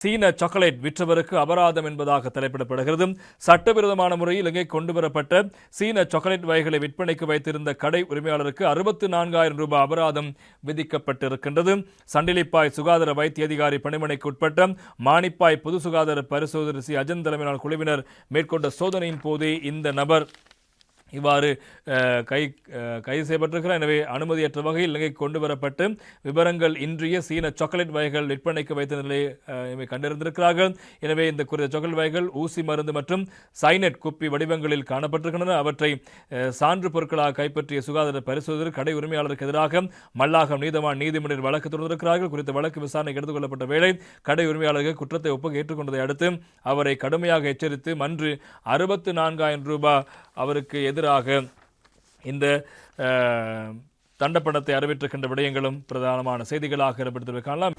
சீன சாக்லேட் விற்றவருக்கு அபராதம் என்பதாக தலைப்பிடப்படுகிறது. சட்டவிரோதமான முறையில் இலங்கை கொண்டுவரப்பட்ட சீன சாக்லேட் வகைகளை விற்பனைக்கு வைத்திருந்த கடை உரிமையாளருக்கு அறுபத்து நான்காயிரம் ரூபாய் அபராதம் விதிக்கப்பட்டிருக்கின்றது. சண்டிலிப்பாய் சுகாதார வைத்திய அதிகாரி பணிமனைக்கு உட்பட்ட மானிப்பாய் பொது சுகாதார பரிசோதனை சி அஜன் தலைமையிலான குழுவினர் மேற்கொண்ட சோதனையின் போதே இந்த நபர் இவ்வாறு கை கைது செய்யப்பட்டிருக்கிறார். எனவே அனுமதியற்ற வகையில் இலங்கை கொண்டு வரப்பட்டு விவரங்கள் இன்றைய சீன சாக்லேட் வகைகள் விற்பனைக்கு வைத்த நிலையை கண்டிருந்திருக்கிறார்கள் எனவே இந்த குறித்த சாக்லேட் வகைகள் ஊசி மருந்து மற்றும் சைனட் குப்பி வடிவங்களில் காணப்பட்டிருக்கின்றன. அவற்றை சான்று பொருட்களாக கைப்பற்றிய சுகாதார பரிசோதகர் கடை உரிமையாளருக்கு எதிராக மல்லாகம் நீதவான் நீதிமன்றில் வழக்கு தொடர்ந்திருக்கிறார்கள் குறித்த வழக்கு விசாரணைக்கு எடுத்துக் கொள்ளப்பட்ட வேளை கடை உரிமையாளர்கள் குற்றத்தை ஒப்புக ஏற்றுக்கொண்டதை அடுத்து அவரை கடுமையாக எச்சரித்து மன்று அறுபத்து நான்காயிரம் ரூபாய் அவருக்கு எதிராக இந்த தண்டப்பணத்தை அறிவித்திருக்கின்ற விடயங்களும் பிரதானமான செய்திகளாக இடம்பெற்றிருக்கலாம்